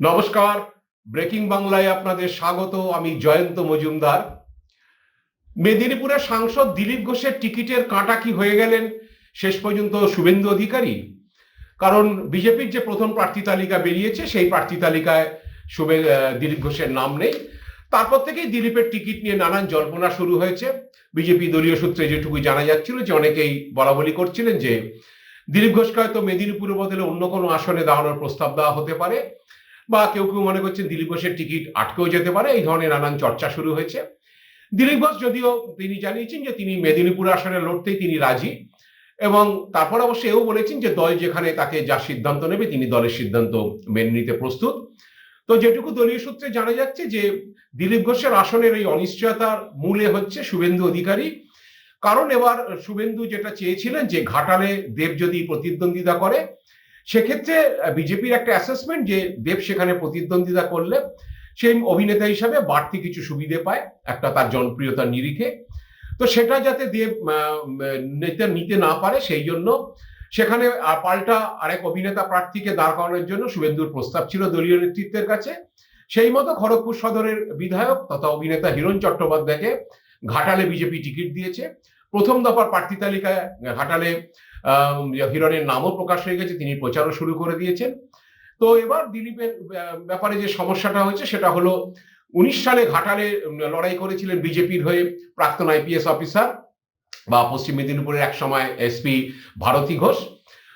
নমস্কার। ব্রেকিং বাংলায় আপনাদের স্বাগত, আমি জয়ন্ত মজুমদার। মেদিনীপুরের সাংসদ দিলীপ ঘোষের টিকিটের কাঁটা কি হয়ে গেলেন? শেষ পর্যন্ত শুভেন্দু অধিকারী। কারণ বিজেপির যে প্রথম প্রার্থী তালিকা বেরিয়েছে, সেই প্রার্থী তালিকায় শুভে দিলীপ ঘোষের নাম নেই। তারপর থেকেই দিলীপের টিকিট নিয়ে নানান জল্পনা শুরু হয়েছে। বিজেপি দলীয় সূত্রে যেটুকু জানা যাচ্ছিল যে, অনেকেই বলা বলি করছিলেন যে, দিলীপ ঘোষকে হয়তো মেদিনীপুরের বদলে অন্য কোনো আসনে দাঁড়ানোর প্রস্তাব দেওয়া হতে পারে। বা কেউ কেউ মনে করছেন দিলীপ ঘোষের টিকিট আটকেও যেতে পারে, এই ধরনের নানান চর্চা শুরু হয়েছে। দিলীপ ঘোষ যদিও তিনি জানিয়েছেন যে তিনি মেদিনীপুর আসনে লড়তেই তিনি রাজি এবং তারপর অবশ্য এও বলেছেন যে দল যেখানে তাকে যা সিদ্ধান্ত নেবে তিনি দলের সিদ্ধান্ত মেনে নিতে প্রস্তুত। তো যেটুকু দলীয় সূত্রে জানা যাচ্ছে যে দিলীপ ঘোষের আসনের এই অনিশ্চয়তার মূলে হচ্ছে শুভেন্দু অধিকারী। কারণ এবার শুভেন্দু যেটা চেয়েছিলেন যে ঘাটালে দেব যদি প্রতিদ্বন্দ্বিতা করে সেক্ষেত্রে বিজেপির একটা অ্যাসেসমেন্ট যে দেব সেখানে প্রতিদ্বন্দ্বিতা করলে সেই অভিনেতা হিসাবে বাড়তি কিছু সুবিধে পায়, একটা তার জনপ্রিয়তার নিরিখে। তো সেটা যাতে দেব নেতা নিতে না পারে, সেই জন্য সেখানে পাল্টা আরেক অভিনেতা প্রার্থীকে দাঁড় করানোর জন্য শুভেন্দুর প্রস্তাব ছিল দলীয় নেতৃত্বের কাছে। সেই মতো খড়গপুর সদরের বিধায়ক তথা অভিনেতা হিরণ চট্টোপাধ্যায়কে ঘাটালে বিজেপি টিকিট দিয়েছে। প্রথম দফার প্রার্থী তালিকায় ঘাটালে হিরণের নামও প্রকাশ হয়ে গেছে, তিনি প্রচারও শুরু করে দিয়েছেন। তো এবার দিলীপের ব্যাপারে যে সমস্যাটা হয়েছে, সেটা হলো উনিশ সালে ঘাটালে লড়াই করেছিলেন বিজেপির হয়ে প্রাক্তন আইপিএস অফিসার বা পশ্চিম মেদিনীপুরের এক সময় এসপি ভারতী ঘোষ।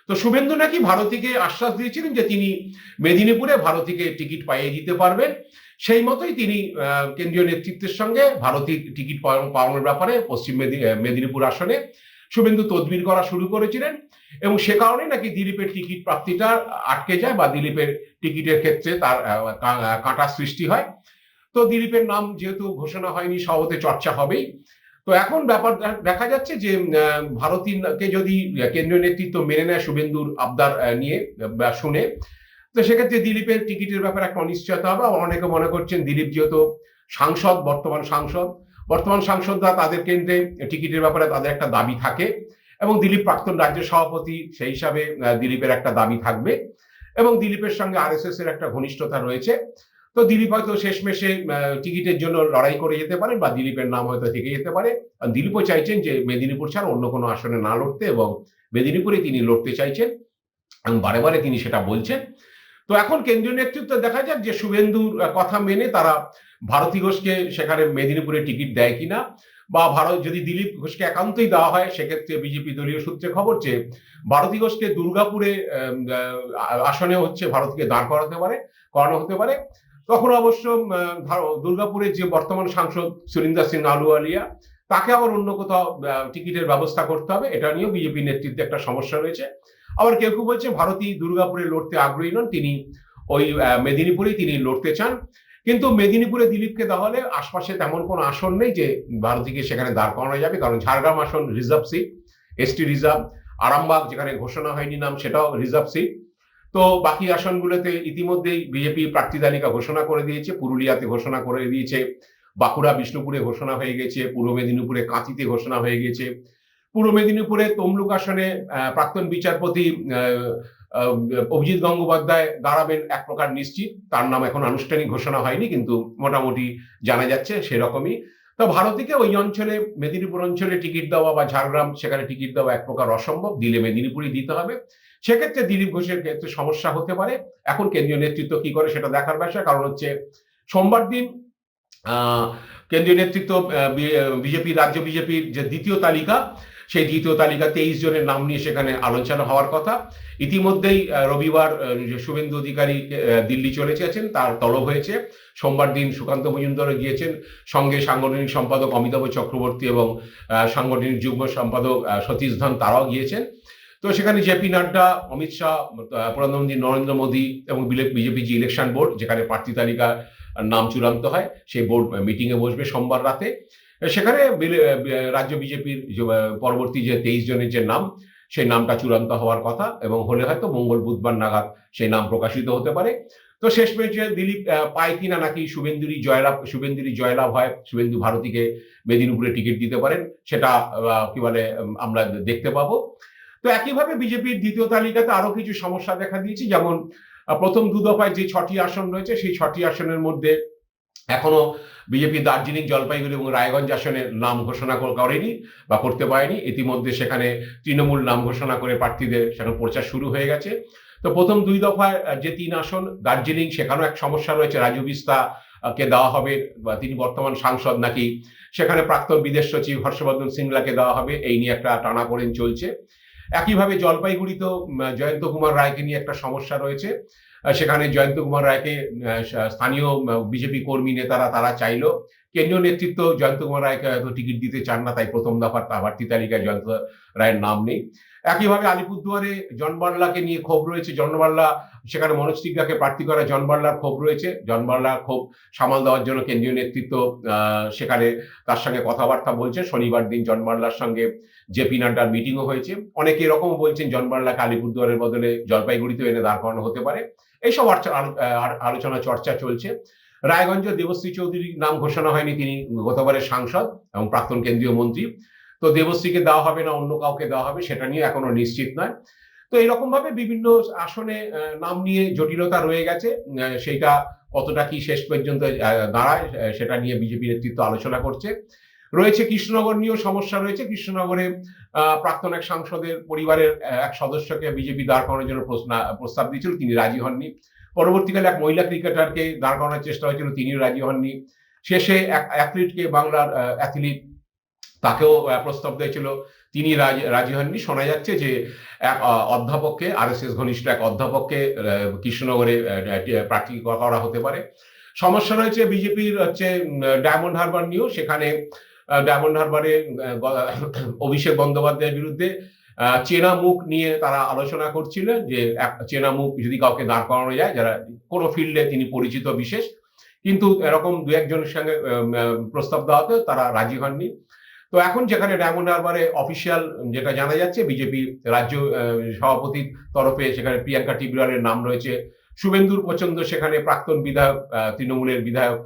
তো শুভেন্দু নাকি ভারতীকে আশ্বাস দিয়েছিলেন যে তিনি মেদিনীপুরে ভারতীকে টিকিট পাইয়ে দিতে পারবেন। সেই মতোই তিনি কেন্দ্রীয় নেতৃত্বের সঙ্গে ভারতী টিকিট পাওয়া- পাওয়ানোর ব্যাপারে পশ্চিম মেদি- মেদিনীপুর আসনে শুভেন্দু তদবির করা শুরু করেছিলেন এবং সে কারণে নাকি দিলীপের টিকিট প্রাপ্তিটা আটকে যায় বা দিলীপের টিকিটের ক্ষেত্রে তার কাঁটা সৃষ্টি হয়। তো দিলীপের নাম যেহেতু ঘোষণা হয়নি সহতে চর্চা হবেই। তো এখন ব্যাপার দেখা যাচ্ছে যে আহ, ভারতীকে যদি কেন্দ্রীয় নেতৃত্ব মেনে নেয় শুভেন্দুর আবদার নিয়ে শুনে তো সেক্ষেত্রে দিলীপের টিকিটের ব্যাপারে একটা অনিশ্চয়তা হবে। অনেকে মনে করছেন দিলীপ যেহেতু সাংসদ বর্তমান সাংসদ বর্তমান সাংসদরা তাদের কেন্দ্রে টিকিটের ব্যাপারে তাদের একটা দাবি থাকে এবং দিলীপ প্রাক্তন রাজ্য সভাপতি সেই হিসাবে দিলীপের একটা দাবি থাকবে এবং দিলীপের সঙ্গে আরএসএস এর একটা ঘনিষ্ঠতা রয়েছে। তো দিলীপ হয়তো শেষমেশে টিকিটের জন্য লড়াই করে যেতে পারেন বা দিলীপের নাম হয়তো থেকে যেতে পারে। আর দিলীপও চাইছেন যে মেদিনীপুর ছাড়া অন্য কোনো আসনে না লড়তে এবং মেদিনীপুরে তিনি লড়তে চাইছেন এবং বারে বারে তিনি সেটা বলছেন। তো এখন কেন্দ্রীয় নেতৃত্ব দেখা যাক যে শুভেন্দুর কথা মেনে তারা ভারতী ঘোষকে সেখানে মেদিনীপুরে টিকিট দেয় কিনা বা ভারত যদি দিলীপ ঘোষকে একান্তই দেওয়া হয়, সেক্ষেত্রে বিজেপি দলীয় সূত্রে খবর যে ভারতী ঘোষকে দুর্গাপুরে আসনে হচ্ছে ভারতকে দাঁড় করাতে পারে, করানো হতে পারে। তখন অবশ্য দুর্গাপুরের যে বর্তমান সাংসদ সুরিন্দর সিং আলুওয়ালিয়া, তাকে আবার অন্য কোথাও টিকিটের ব্যবস্থা করতে হবে, এটা নিয়েও বিজেপি নেতৃত্বে একটা সমস্যা রয়েছে। আবার কেউ কেউ বলছে ভারতী দুর্গাপুরে লড়তে আগ্রহী নন, তিনি ওই মেদিনীপুরেই তিনি লড়তে চান। কিন্তু মেদিনীপুরে দিলীপকে দেওয়া হলে আশপাশে তেমন কোনো আসন নেই যে ভারতীকে সেখানে দাঁড় করানো যাবে, কারণ ঝাড়গ্রাম আসন reserve seat ST reserve, Arambagh যেখানে ঘোষণা হয়নি নাম সেটাও রিজার্ভ সিট। তো বাকি আসনগুলোতে ইতিমধ্যেই বিজেপি প্রার্থী তালিকা ঘোষণা করে দিয়েছে, পুরুলিয়াতে ঘোষণা করে দিয়েছে, বাঁকুড়া, বিষ্ণুপুরে ঘোষণা হয়ে গেছে, পূর্ব মেদিনীপুরে কাঁথিতে ঘোষণা হয়ে গেছে। পূর্ব মেদিনীপুরে তমলুক আসনে প্রাক্তন বিচারপতি অভিজিৎ গঙ্গোপাধ্যায় দাঁড়াবেন এক প্রকার নিশ্চিত। তার নাম এখন আনুষ্ঠানিক ঘোষণা হয়নি, কিন্তু মোটামুটি জানা যাচ্ছে সেরকমই। তো ভারতীকে ওই অঞ্চলে, মেদিনীপুর অঞ্চলে টিকিট দেওয়া বা ঝাড়গ্রাম সেখানে টিকিট দেওয়া এক প্রকার অসম্ভব। দিলে মেদিনীপুরই দিতে হবে। সেক্ষেত্রে দিলীপ ঘোষের ক্ষেত্রে সমস্যা হতে পারে। এখন কেন্দ্রীয় নেতৃত্ব কি করে সেটা দেখার বিষয়। কারণ হচ্ছে সোমবার দিন কেন্দ্রীয় নেতৃত্ব বিজেপি, রাজ্য বিজেপির যে দ্বিতীয় তালিকা সেই দ্বিতীয় তালিকা তেইশ জনের নাম নিয়ে সেখানে আলোচনা হওয়ার কথা। ইতিমধ্যেই রবিবার শুভেন্দু অধিকারী দিল্লি চলে গেছেন তার তলব হয়েছে। সোমবার দিন সুকান্ত মজুমদারও গিয়েছেন। সঙ্গে সাংগঠনিক সম্পাদক অমিতাভ চক্রবর্তী এবং সাংগঠনিক যুগ্ম সম্পাদক সতীশ ধন, তারাও গিয়েছেন। তো সেখানে জেপি নাড্ডা, অমিত শাহ প্রধানমন্ত্রী নরেন্দ্র মোদী এবং বিজেপি যে ইলেকশন বোর্ড, যেখানে প্রার্থী তালিকা নাম চূড়ান্ত হয়, সেই বোর্ড মিটিংয়ে বসবে সোমবার রাতে। সেখানে রাজ্য বিজেপির পরবর্তী যে তেইশ জনের যে নাম, সেই নামটা চূড়ান্ত হওয়ার কথা এবং হলে হয়তো মঙ্গল, বুধবার নাগাদ সেই নাম প্রকাশিত হতে পারে। তো শেষ পেয়েছে দিলীপ পায় কিনা নাকি শুভেন্দুরি জয়লাভ শুভেন্দুরই জয়লাভ হয়, শুভেন্দু ভারতীকে মেদিনীপুরে টিকিট দিতে পারেন, সেটা কি বলে আমরা দেখতে পাবো। তো একইভাবে বিজেপির দ্বিতীয় তালিকাতে আরও কিছু সমস্যা দেখা দিয়েছে, যেমন প্রথম দু দফায় যে ছটি আসন রয়েছে, সেই ছটি আসনের মধ্যে এখনও বিজেপি দার্জিলিং, জলপাইগুড়ি এবং রায়গঞ্জ আসনের নাম ঘোষণা করেনি বা করতে পারেনি। ইতিমধ্যে সেখানে তৃণমূল নাম ঘোষণা করে প্রার্থীদের সেখানে প্রচার শুরু হয়ে গেছে। তো প্রথম দুই দফায় যে তিন আসন, দার্জিলিং, সেখানেও এক সমস্যা রয়েছে। রাজু বিস্তা কে দেওয়া হবে বা তিনি বর্তমান সাংসদ নাকি, সেখানে প্রাক্তন বিদেশ সচিব হর্ষবর্ধন সিংলাকে দেওয়া হবে। এই নিয়ে একটা টানাপোড়েন চলছে। একইভাবে জলপাইগুড়িতেও জয়ন্ত কুমার রায়কে নিয়ে একটা সমস্যা রয়েছে। সেখানে জয়ন্ত কুমার রায়কে স্থানীয় বিজেপি কর্মী নেতারা তারা চাইলো। কেন্দ্রীয় নেতৃত্ব জয়ন্ত কুমার রায়কে হয়তো টিকিট দিতে চান না, তাই প্রথম দফার প্রার্থী তালিকায় জয়ন্ত রায়ের নাম নেই। একইভাবে আলিপুরদুয়ারে জন বার্লাকে নিয়ে ক্ষোভ রয়েছে। জনবার্লা সেখানে মনোজ টিগ্গাকে প্রার্থী করা জন বার্লার ক্ষোভ রয়েছে। জনবার্লার ক্ষোভ সামাল দেওয়ার জন্য কেন্দ্রীয় নেতৃত্ব সেখানে তার সঙ্গে কথাবার্তা বলছে শনিবার দিন জন বার্লার সঙ্গে জেপি নাড্ডার মিটিংও হয়েছে। অনেকে এরকমও বলছেন জনবার্লাকে আলিপুরদুয়ারের বদলে জলপাইগুড়িতে এনে দাঁড় করানো হতে পারে। এইসব আলোচনা চর্চা চলছে। রায়গঞ্জ দেবশ্রী চৌধুরীর নাম ঘোষণা হয়নি তিনি, গতবারের সাংসদ এবং প্রাক্তন কেন্দ্রীয় মন্ত্রী। তো দেবশ্রীকে দেওয়া হবে না, অন্য কাউকে দেওয়া হবে সেটা নিয়ে এখনও নিশ্চিত নয়। তো এরকম ভাবে বিভিন্ন আসনে নাম নিয়ে জটিলতা রয়ে গেছে। সেইটা কতটা কি শেষ পর্যন্ত দাঁড়ায় সেটা নিয়ে বিজেপি নেতৃত্ব আলোচনা করছে। রয়েছে কৃষ্ণনগর নিয়েও সমস্যা রয়েছে। কৃষ্ণনগরে প্রাক্তন এক সাংসদের পরিবারের এক সদস্যকে বিজেপি দাঁড় করানোর জন্য প্রস্তাব দিয়েছিল। তিনি রাজি হননি। পরবর্তীকালে এক মহিলা ক্রিকেটারকে দাঁড় করানোর চেষ্টা হয়েছিল, তিনিও রাজি হননি। শেষে এক অ্যাথলিটকে বাংলার অ্যাথলিট তাকেও প্রস্তাব দিয়েছিল, তিনি রাজি হননি। শোনা যাচ্ছে যে এক অধ্যাপককে আর এস এস ঘনিষ্ঠ এক অধ্যাপককে কৃষ্ণনগরে প্রার্থী করা হতে পারে। সমস্যা রয়েছে বিজেপির হচ্ছে ডায়মন্ড হারবার নিয়েও। সেখানে ডায়মন্ড হারবারে অভিষেক বন্দ্যোপাধ্যায়ের বিরুদ্ধে চেনা মুখ নিয়ে তারা আলোচনা করছিলেন যে চেনা মুখ যদি কাউকে দাঁড় করানো যায়, যারা কোনো ফিল্ডে তিনি পরিচিত বিশেষ, কিন্তু এরকম দু একজনের সঙ্গে প্রস্তাব দেওয়াতে তারা রাজি হননি। তো এখন যেখানে ডায়মন্ড হারবারে অফিসিয়াল যেটা জানা যাচ্ছে, বিজেপি রাজ্য সভাপতির তরফে সেখানে প্রিয়াঙ্কা টিবরালের নাম রয়েছে, শুভেন্দুর পছন্দ সেখানে প্রাক্তন বিধায়ক তৃণমূলের বিধায়ক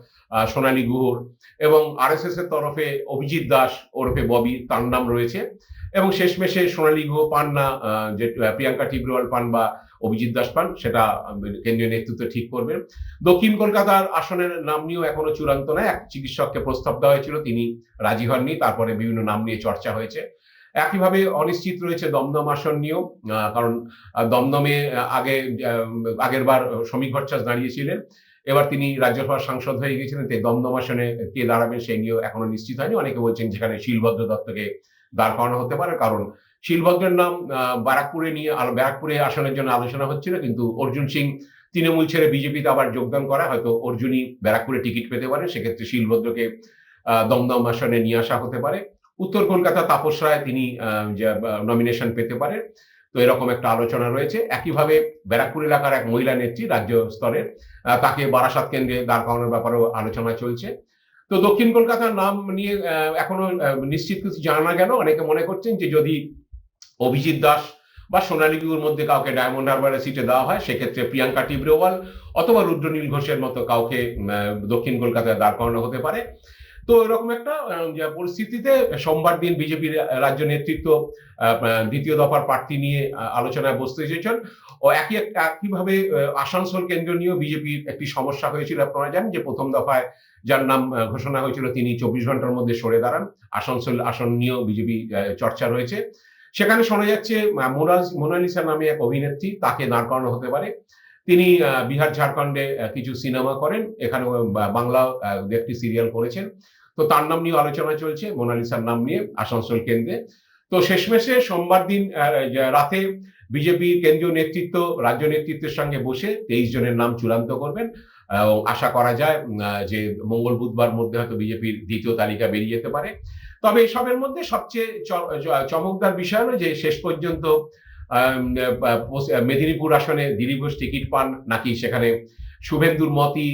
সোনালী গুহর এবং আরএসএস এর তরফে অভিজিৎ দাস ওরফে ববি, তার নাম রয়েছে। এবং শেষমেশে সোনালী গুহ পান না যে প্রিয়াঙ্কা টিবরাল পান বা অভিজিৎ দাস পান, সেটা কেন্দ্রীয় নেতৃত্ব ঠিক করবে দক্ষিণ কলকাতার আসনের নাম নিয়েও এখনও চূড়ান্ত নয়। এক চিকিৎসককে প্রস্তাব দেওয়া হয়েছিল, তিনি রাজি হননি, তারপরে বিভিন্ন নাম নিয়ে চর্চা হয়েছে। একইভাবে অনিশ্চিত রয়েছে দমদম আসন নিয়েও কারণ দমদমে আগে আগের বার শ্রমিক ভট্টাচ দাঁড়িয়েছিলেন। এবার তিনি রাজ্যসভার সাংসদ হয়ে গেছিলেন তাই দমদম আসনে কে দাঁড়াবেন সেই নিয়েও এখনও নিশ্চিত হয়নি। অনেকে বলছেন যেখানে শিলভদ্র দত্তকে দাঁড় করানো হতে পারে। কারণ শিলভদ্রের নাম ব্যারাকপুরে নিয়ে ব্যারাকপুরে আসনের জন্য আলোচনা হচ্ছিল, কিন্তু অর্জুন সিং তৃণমূল ছেড়ে বিজেপিতে আবার যোগদান করা হয়তো অর্জুনই ব্যারাকপুরে টিকিট পেতে পারে, সেক্ষেত্রে শিলভদ্রকে দমদম আসনে নিয়ে আসা হতে পারে। উত্তর কলকাতা তাপস রায়, তিনি নমিনেশন পেতে পারে তো এরকম একটা আলোচনা রয়েছে। একইভাবে ব্যারাকপুর এলাকার এক মহিলা নেত্রী রাজ্য স্তরের তাকে বারাসাত কেন্দ্রে দাঁড় করানোর ব্যাপারেও আলোচনা চলছে। তো দক্ষিণ কলকাতার নাম নিয়ে এখনও নিশ্চিত কিছু জানা গেল। অনেকে মনে করছেন যে যদি অভিজিৎ দাস বা সোনালী গুরুর মধ্যে কাউকে ডায়মন্ড হারবারের সিটে দেওয়া হয়, সেক্ষেত্রে প্রিয়াঙ্কা টিব্রেওয়াল অথবা রুদ্রনীল ঘোষের মতো কাউকে দক্ষিণ কলকাতায় দাঁড় করানো হতে পারে। তো এরকম একটা পরিস্থিতিতে সোমবার দিন বিজেপির রাজ্য নেতৃত্ব দ্বিতীয় দফার প্রার্থী নিয়ে আলোচনায় বসতে চেয়েছেন ও একই এক- একইভাবে আসানসোল কেন্দ্র নিয়েও বিজেপির একটি সমস্যা হয়েছিল, আপনারা জানেন যে প্রথম দফায় যার নাম ঘোষণা হয়েছিল তিনি চব্বিশ ঘণ্টার মধ্যে সরে দাঁড়ান। আসানসোল আসন নিয়েও বিজেপি চর্চা রয়েছে। সেখানে শোনা যাচ্ছে মোনালিসা নামে এক অভিনেত্রী, তাকে দাঁড় করানো হতে পারে। তিনি বিহার ঝাড়খণ্ডে কিছু সিনেমা করেন। এখানে বাংলা একটি সিরিয়াল করেছেন। তো তার নাম নিয়ে আলোচনা চলছে, মোনালিসার নাম নিয়ে, আসানসোল কেন্দ্রে। তো শেষমেশে সোমবার দিন রাতে বিজেপির কেন্দ্রীয় নেতৃত্ব, রাজ্য নেতৃত্বের সঙ্গে বসে তেইশ জনের নাম চূড়ান্ত করবেন। আশা করা যায় যে মঙ্গল বুধবার মধ্যে হয়তো বিজেপির দ্বিতীয় তালিকা বেরিয়ে যেতে পারে। তবে এসবের মধ্যে সবচেয়ে চমকদার বিষয় হলো যে শেষ পর্যন্ত মেদিনীপুর আসনে দিলীপ ঘোষ টিকিট পান, নাকি সেখানে শুভেন্দুর মতই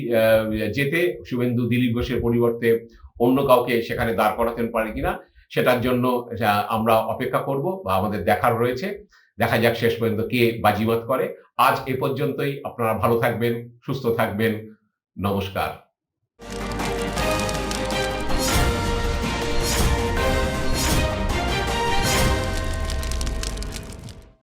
যেতে, শুভেন্দু দিলীপ ঘোষের পরিবর্তে অন্য কাউকে সেখানে দাঁড় করাতে পারে কিনা, সেটার জন্য আমরা অপেক্ষা করব বা আমাদের দেখার রয়েছে। দেখা যাক শেষ পর্যন্ত কে বাজিমাত করে। আজ এ পর্যন্তই, আপনারা ভালো থাকবেন, সুস্থ থাকবেন, নমস্কার।